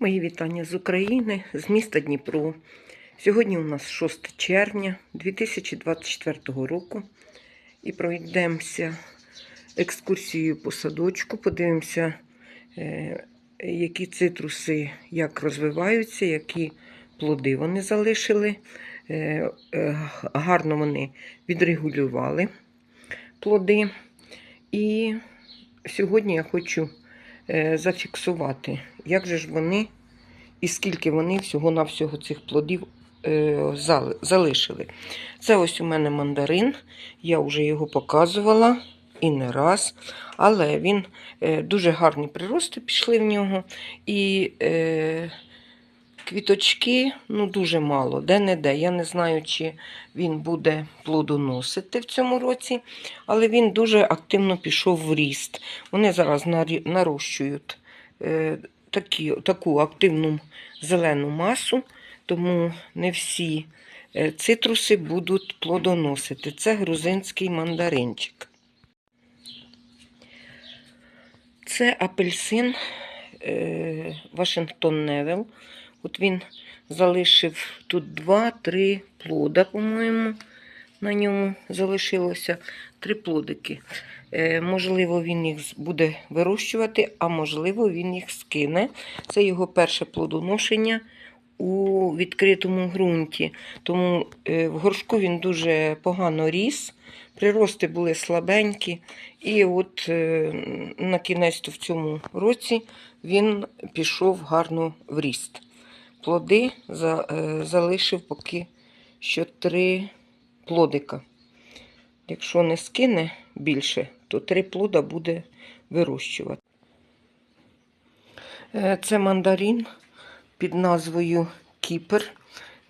Мої вітання з України, з міста Дніпро. Сьогодні у нас 6 червня 2024 року і пройдемося екскурсією по садочку, подивимося, е, які цитруси як розвиваються, які плоди вони залишили. Е, е, Гарно вони відрегулювали плоди. І сьогодні я хочу зафіксувати, як же ж вони і скільки вони всього-навсього цих плодів е, залишили. Це ось у мене мандарин, я вже його показувала і не раз, але він е, дуже гарні прирости пішли в нього. І е, квіточки ну, дуже мало, де-не-де. Я не знаю, чи він буде плодоносити в цьому році, але він дуже активно пішов в ріст. Вони зараз нарощують е, такі, таку активну зелену масу, тому не всі е, цитруси будуть плодоносити. Це грузинський мандаринчик. Це апельсин е, Вашингтон Невел. От він залишив тут 2-3 плода, по-моєму, на ньому залишилося три плодики. Е, можливо, він їх буде вирощувати, а можливо, він їх скине. Це його перше плодоношення у відкритому ґрунті. Тому е, в горшку він дуже погано ріс. Прирости були слабенькі. І от е, на кінець в цьому році він пішов гарно в ріст. Плоди е, залишив поки що три плодика. Якщо не скине більше, то три плода буде вирощувати. Е, Це мандарин під назвою Кіпр.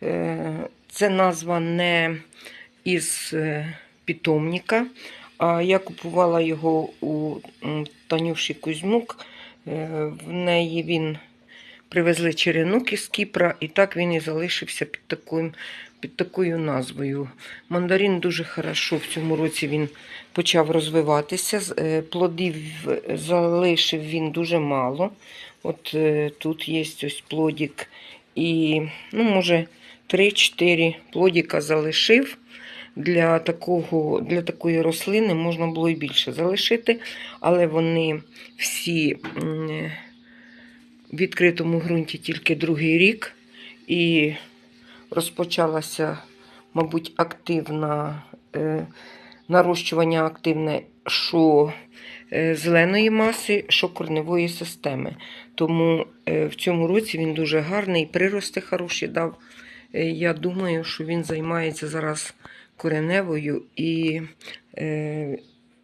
Е, Це назва не із питомника, а я купувала його у Танюші Кузьмук. В неї він привезли черенок із Кіпра, і так він і залишився під такою, під такою назвою. Мандарин дуже хорошо в цьому році він почав розвиватися. Е, Плодів залишив він дуже мало. От е, тут є ось плодик, і, ну, може, 3-4 плодика залишив. Для, такого, для такої рослини можна було і більше залишити, але вони всі в відкритому ґрунті тільки другий рік, і розпочалася, мабуть, активна е, нарощування активне що е, зеленої маси, що корневої системи. Тому е, в цьому році він дуже гарний, прирости хороші дав. Е, Я думаю, що він займається зараз кореневою і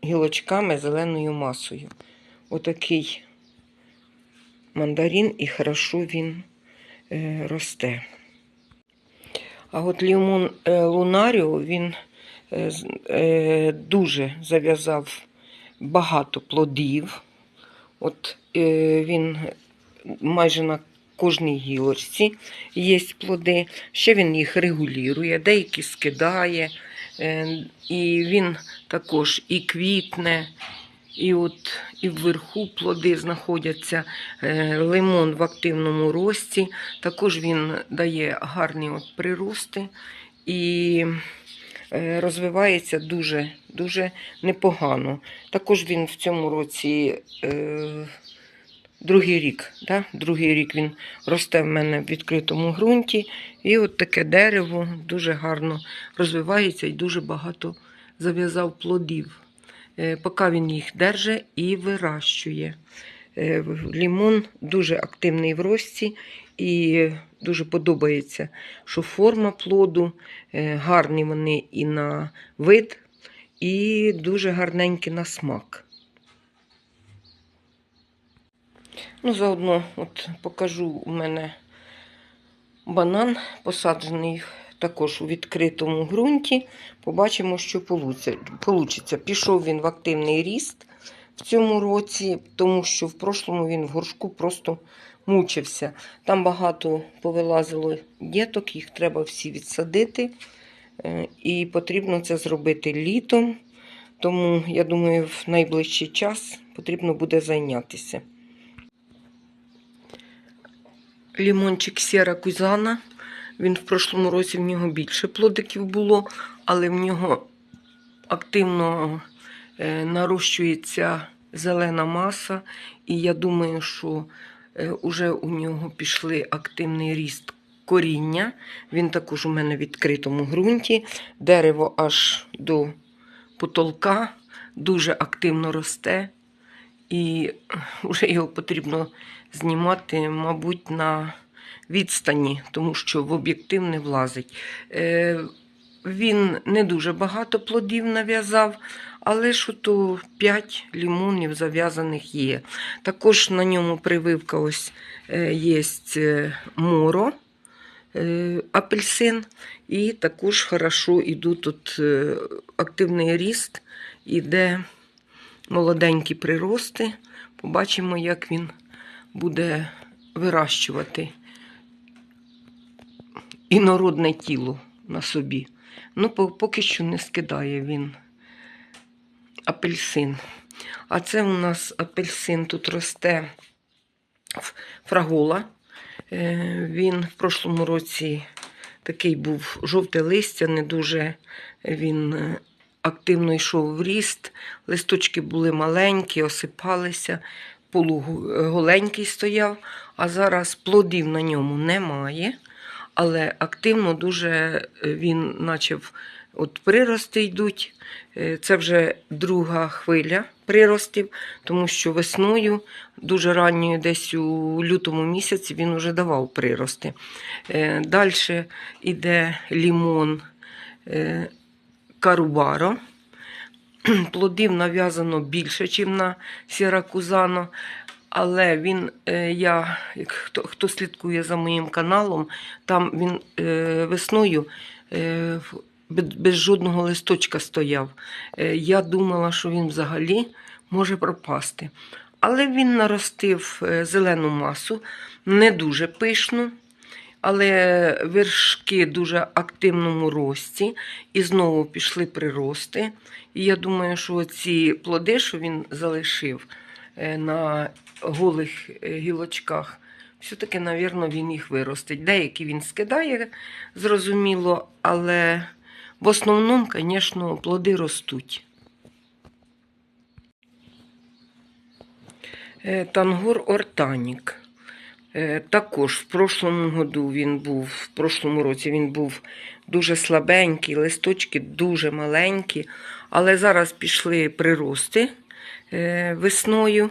гілочками зеленою масою. Отакий мандарин і хорошо він е, росте. А от лімон е, лунаріо він е, дуже зав'язав багато плодів. От він майже на кожній гілочці є плоди. Ще він їх регулює, деякі скидає. І він також і квітне, і от і вверху плоди знаходяться. Е, Лимон в активному рості. Також він дає гарні от прирости і е, розвивається дуже, дуже непогано. Також він в цьому році. Е, Другий рік, да? другий рік він росте в мене в відкритому ґрунті, і от таке дерево дуже гарно розвивається і дуже багато зав'язав плодів. Е, Поки він їх держить і вирощує. Е, Лімон дуже активний в рості і дуже подобається, що форма плоду, е, гарні вони і на вид, і дуже гарненькі на смак. Ну, заодно от покажу у мене банан, посаджений також у відкритому ґрунті. Побачимо, що вийде. Пішов він в активний ріст в цьому році, тому що в прошлому він в горшку просто мучився. Там багато повилазило діток, їх треба всі відсадити. Е, І потрібно це зробити літом. Тому, я думаю, в найближчий час потрібно буде зайнятися. лімончик Сєра Кузана. Він в прошлому році в нього більше плодиків було, але в нього активно е, нарощується зелена маса, і я думаю, що е, уже у нього пішли активний ріст коріння. Він також у мене в відкритому ґрунті. Дерево аж до потолка дуже активно росте, і вже його потрібно знімати, мабуть, на відстані, тому що в об'єктив не влазить. Е, він не дуже багато плодів нав'язав, але ж то 5 лімонів зав'язаних є. Також на ньому прививка ось е, є моро, е, апельсин, і також хорошо іде тут активний ріст, іде молоденькі прирости. Побачимо, як він буде вирощувати інородне тіло на собі. Ну, поки що не скидає він апельсин. А це у нас апельсин тут росте фрагола. Е, Він в прошлому році такий був жовте листя, не дуже він е, активно йшов в ріст. Листочки були маленькі, осипалися, полуголенький стояв, а зараз плодів на ньому немає. Але активно дуже е, він почав, от прирости йдуть. Е, Це вже друга хвиля приростів, тому що весною, дуже ранньою, десь у лютому місяці, він вже давав прирости. Далі йде лімон е, карубаро. Плодів нав'язано більше, ніж на сіракузано. Але він, е, я, як хто, хто слідкує за моїм каналом, там він е, весною е, без, жодного листочка стояв. Я думала, що він взагалі може пропасти. Але він наростив зелену масу, не дуже пишну, але вершки дуже активному рості, і знову пішли прирости. І я думаю, що ці плоди, що він залишив на голих е, гілочках, все-таки, мабуть, він їх виростить. Деякі він скидає, зрозуміло, але в основному, звісно, плоди ростуть. Е, Тангор Ортанік. Е, Також в прошлому году він був, в прошлому році він був дуже слабенький, листочки дуже маленькі, але зараз пішли прирости е, весною,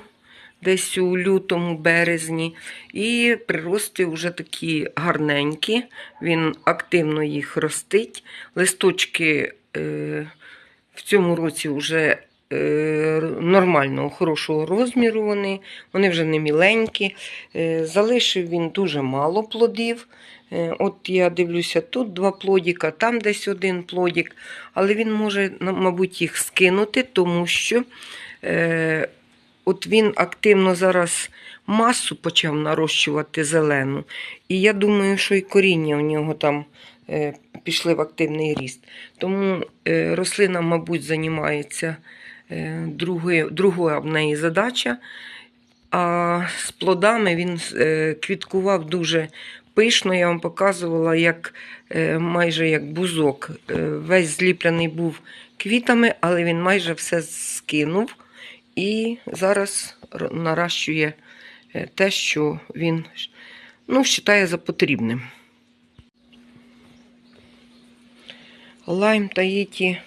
десь у лютому, березні, і прирости вже такі гарненькі. Він активно їх ростить. Листочки е, в цьому році вже е, нормального, хорошого розміру вони, вони вже не міленькі. Е, Залишив він дуже мало плодів. Е, От я дивлюся, тут два плодіка, там десь один плодік, але він може, мабуть, їх скинути, тому що е, от він активно зараз масу почав нарощувати зелену. І я думаю, що і коріння у нього там е, пішли в активний ріст. Тому е, рослина, мабуть, займається е, другою, другою в неї задача. А з плодами він е, квіткував дуже пишно. Я вам показувала, як е, майже як бузок. Е, весь зліплений був квітами, але він майже все скинув і зараз наращує е, те, що він ну, вважає за потрібним. Лайм Таїті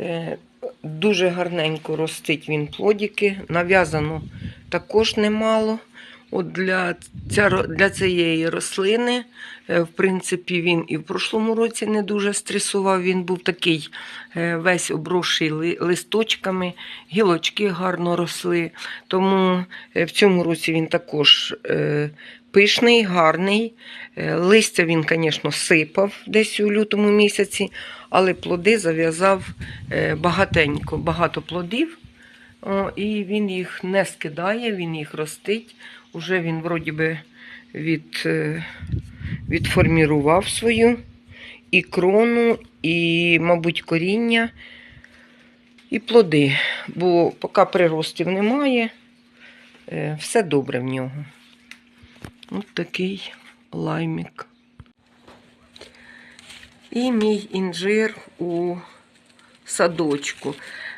е, дуже гарненько ростить він плодики, нав'язано також немало. От для, ця, для цієї рослини, е, в принципі, він і в прошлому році не дуже стресував. Він був такий е, весь обросший листочками, гілочки гарно росли. Тому е, в цьому році він також пишний, гарний. Листя він, звісно, сипав десь у лютому місяці, але плоди зав'язав багатенько, багато плодів. І він їх не скидає, він їх ростить. Уже він вроді би від, е, відформірував свою і крону, і, мабуть, коріння, і плоди. Бо поки приростів немає, е, все добре в нього. Ось такий лаймік. І мій інжир у садочку.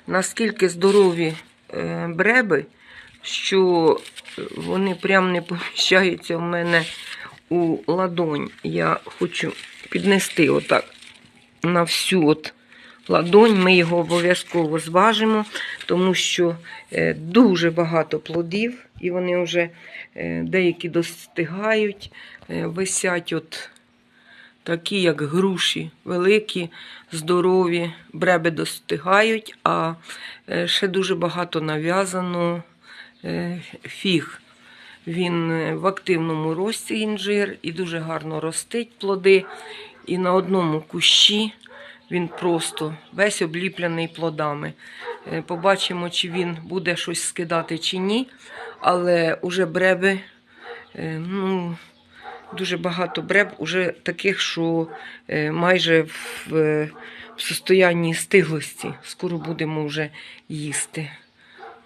Наскільки здорові е, бреби, що вони прям не поміщаються в мене у ладонь. Я хочу піднести отак на всю от ладонь. Ми його обов'язково зважимо, тому що е, дуже багато плодів, і вони вже е, деякі достигають, е, висять от такі, як груші, великі, здорові, бреби достигають, а е, ще дуже багато нав'язано е, фіг. Він е, в активному рості інжир і дуже гарно ростить плоди. І на одному кущі він просто весь обліплений плодами. Е, Побачимо, чи він буде щось скидати чи ні. Але уже бреби, е, ну, дуже багато бреб, уже таких, що е, майже в, е, в состоянні стиглості. Скоро будемо вже їсти.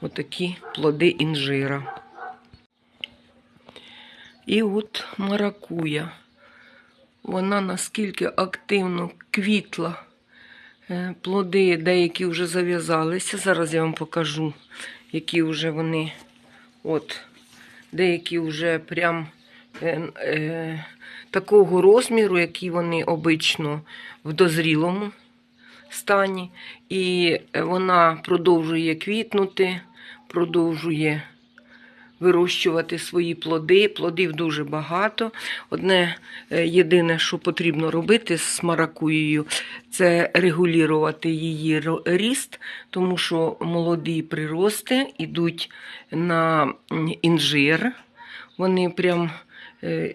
Отакі плоди інжира. І от маракуя. Вона наскільки активно квітла. Е, Плоди деякі вже зав'язалися. Зараз я вам покажу, які вже вони. От, деякі вже прям е, е, такого розміру, які вони обично в дозрілому стані. І вона продовжує квітнути, продовжує вирощувати свої плоди. Плодів дуже багато. Одне е, єдине, що потрібно робити з маракуєю, це регулювати її ріст, тому що молоді прирости йдуть на інжир. Вони прям е,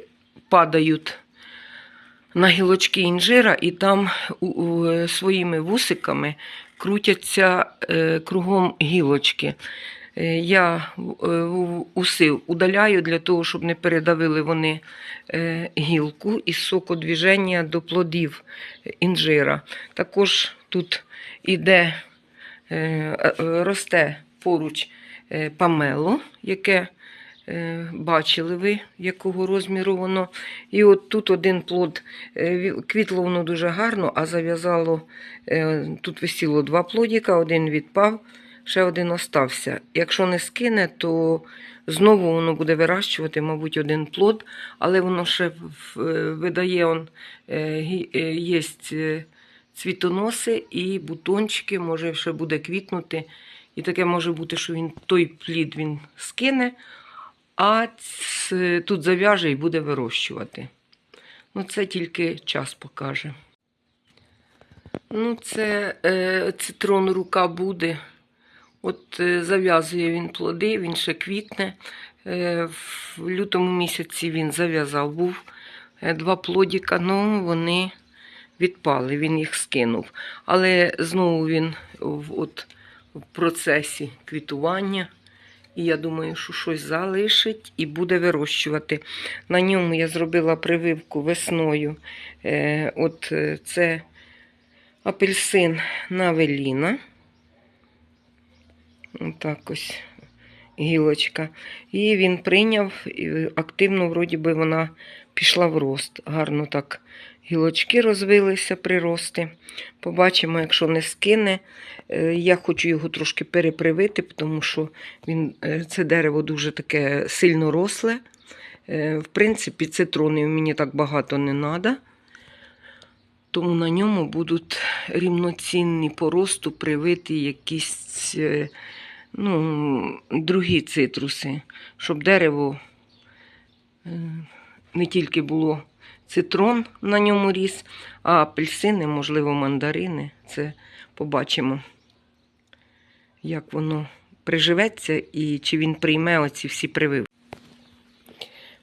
падають на гілочки інжира і там у, у, своїми вусиками крутяться е, кругом гілочки. Е, Я е, в- уси удаляю для того, щоб не передавили вони е, гілку із сокодвіження до плодів інжира. Також тут іде, е, е, росте поруч е, памело, яке бачили ви, якого розміру воно. І от тут один плод, е, квітло воно дуже гарно, а зав'язало, е, тут висіло два плодіка, один відпав, ще один остався. Якщо не скине, то знову воно буде вирощувати, мабуть, один плод, але воно ще е, видає, он, е, е, є е, цвітоноси і бутончики, може ще буде квітнути. І таке може бути, що він той плід він скине, а тут зав'яже і буде вирощувати. Ну, це тільки час покаже. Ну, це е, цитрон рука буде. От е, зав'язує він плоди, він ще квітне. Е, в лютому місяці він зав'язав був е, два плодіка, ну вони відпали, він їх скинув. Але знову він в, от, в процесі квітування. І я думаю, що щось залишить і буде вирощувати. На ньому я зробила прививку весною. Е, от е, це апельсин Навеліна. Отак ось гілочка. І він прийняв, і активно, вроді би, вона пішла в рост. Гарно так гілочки розвилися, прирости. Побачимо, якщо не скине. Е, Я хочу його трошки перепривити, тому що він, е, це дерево дуже таке сильно росле. Е, В принципі, цитронів мені так багато не треба. Тому на ньому будуть рівноцінні по росту привиті якісь ну, другі цитруси, щоб дерево не тільки було цитрон на ньому ріс, а апельсини, можливо, мандарини. Це побачимо, як воно приживеться і чи він прийме оці всі прививки.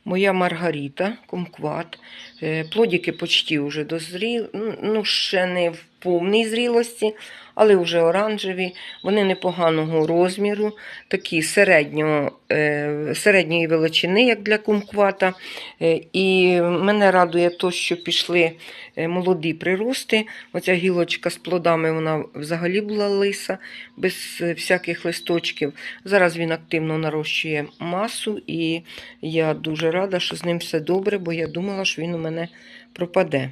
Моя Маргарита, кумкват. Плодіки Плодики почти вже дозріли. Ну, ще не в повній зрілості, але вже оранжеві. Вони непоганого розміру, такі середнього, е, середньої величини, як для кумквата. Е, І мене радує те, що пішли е, молоді прирости. Оця гілочка з плодами вона взагалі була лиса, без всяких листочків. Зараз він активно нарощує масу, і я дуже рада, що з ним все добре, бо я думала, що він у мене пропаде.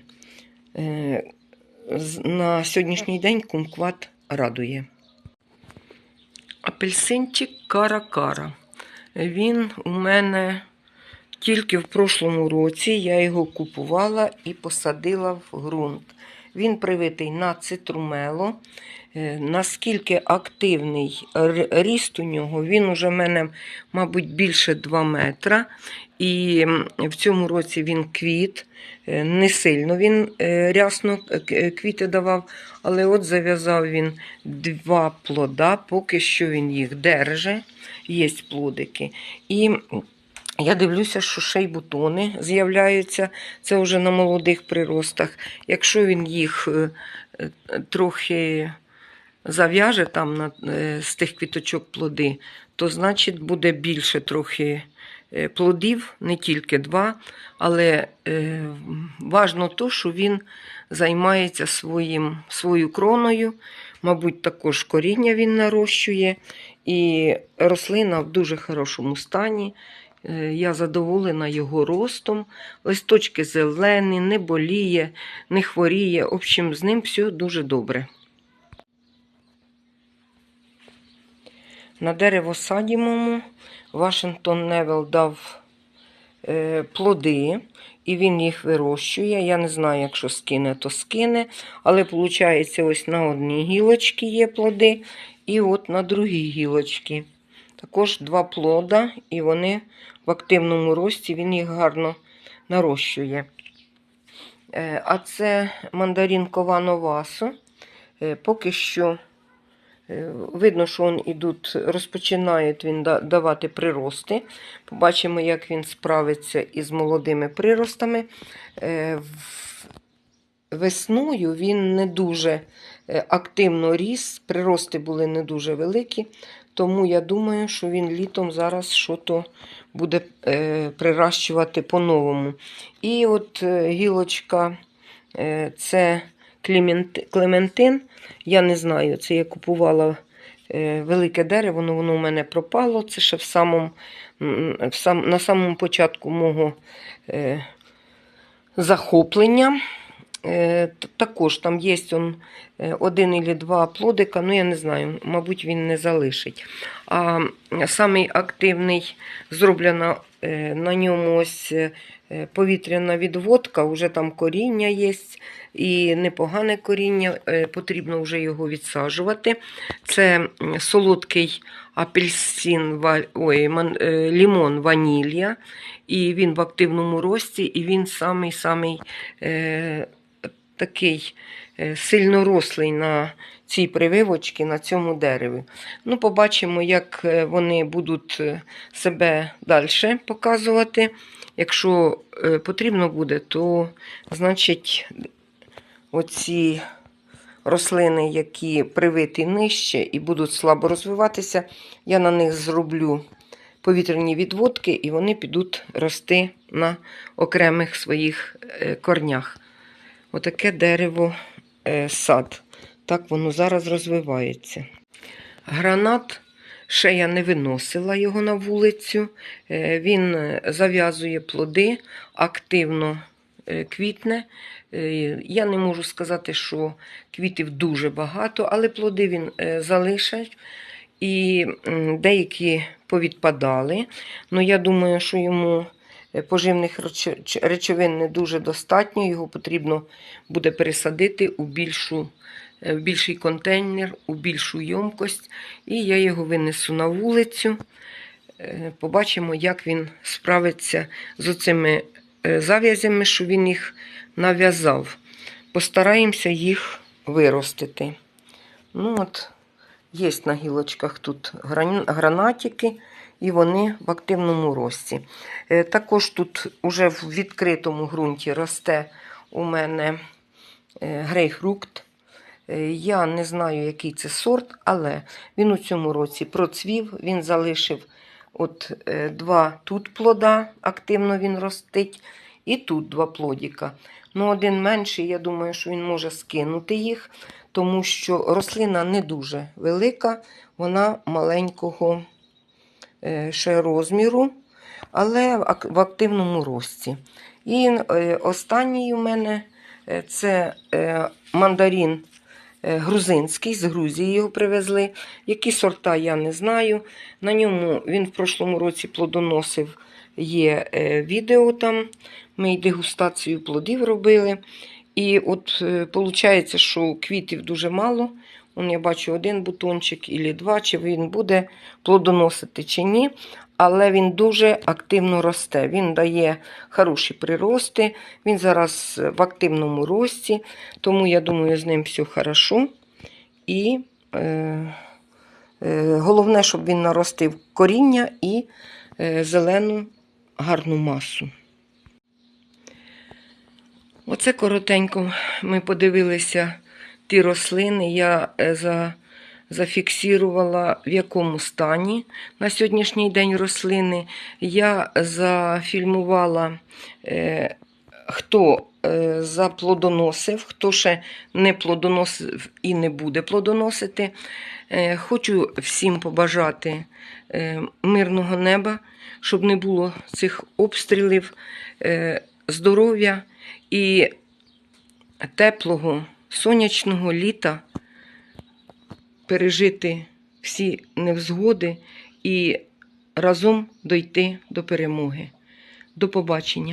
На сьогоднішній день кумкват радує. Апельсинчик кара-кара. Він у мене тільки в прошлому році я його купувала і посадила в ґрунт. Він привитий на цитрумело. Е, Наскільки активний ріст у нього, він уже в мене, мабуть, більше 2 метра. І в цьому році він квіт. Е, Не сильно він е, рясно квіти давав, але от зав'язав він два плода, поки що він їх держить, є плодики. І я дивлюся, що ще й бутони з'являються. Це вже на молодих приростах. Якщо він їх трохи зав'яже там на, е, з тих квіточок плоди, то значить буде більше трохи е, плодів, не тільки два. Але е, важно то, що він займається своїм, свою кроною. Мабуть, також коріння він нарощує. І рослина в дуже хорошому стані. Е, Я задоволена його ростом. Листочки зелені, не боліє, не хворіє. В общем, з ним все дуже добре. На деревосадімому Вашингтон Невел дав е, плоди, і він їх вирощує. Я не знаю, якщо скине, то скине. Але виходить, ось на одній гілочці є плоди, і от на другій гілочці. Також два плода, і вони в активному рості, він їх гарно нарощує. Е, А це мандарин Ковановасу. Е, Поки що видно, що він ідуть, розпочинає він давати прирости. Побачимо, як він справиться із молодими приростами. Е, Весною він не дуже е, активно ріс, прирости були не дуже великі, тому я думаю, що він літом зараз що-то буде е, приращувати по-новому. І от е, гілочка е, це Клементин. Я не знаю, це я купувала е, велике дерево, воно, воно у мене пропало. Це ще в самому, в сам, на самому початку мого е, захоплення. Е, Також там є он, е, один або два плодика, ну я не знаю, мабуть, він не залишить. А самий активний зроблена е, на ньому ось е, повітряна відводка, вже там коріння є, і непогане коріння, е, потрібно вже його відсаджувати. Це солодкий апельсин, ой, е, лімон ванілля, і він в активному рості, і він самий-самий е, такий е, сильно на цій прививочці, на цьому дереві. Ну, побачимо, як вони будуть себе далі показувати. Якщо потрібно буде, то значить оці рослини, які привиті нижче і будуть слабо розвиватися, я на них зроблю повітряні відводки, і вони підуть рости на окремих своїх е, корнях. Отаке дерево е, сад. Так воно зараз розвивається. Гранат ще я не виносила його на вулицю. Е, Він зав'язує плоди, активно квітне. Е, Я не можу сказати, що квітів дуже багато, але плоди він е, залишить. І деякі повідпадали. Ну, я думаю, що йому е, поживних речовин не дуже достатньо. Його потрібно буде пересадити у більшу, е, в більший контейнер, у більшу ємкость. І я його винесу на вулицю. Е, Побачимо, як він справиться з оцими е, зав'язями, що він їх нав'язав. Постараємося їх виростити. Ну от, Є на гілочках тут гранатики, і вони в активному рості. Е, Також тут уже в відкритому ґрунті росте у мене е. Е, Я не знаю, який це сорт, але він у цьому році процвів, він залишив от е, два тут плода, активно він ростить, і тут два плодіка. Ну, один менший, я думаю, що він може скинути їх, тому що рослина не дуже велика, вона маленького е, ще розміру, але в активному рості. І е, останній у мене це мандарин грузинський, з Грузії його привезли. Які сорта я не знаю. На ньому він в прошлому році плодоносив. Є е, відео там. Ми й дегустацію плодів робили. І от виходить, що квітів дуже мало. Он я бачу один бутончик і два, чи він буде плодоносити чи ні. Але він дуже активно росте. Він дає хороші прирости. Він зараз в активному рості, тому я думаю, з ним все хорошо. І е, е, головне, щоб він наростив коріння і е, зелену гарну масу. Оце коротенько ми подивилися ті рослини. Я е, за, зафіксувала, в якому стані на сьогоднішній день рослини. Я зафільмувала, е, хто е, заплодоносив, хто ще не плодоносив і не буде плодоносити. Е, Хочу всім побажати мирного неба, щоб не було цих обстрілів, здоров'я і теплого сонячного літа пережити всі невзгоди і разом дойти до перемоги. До побачення!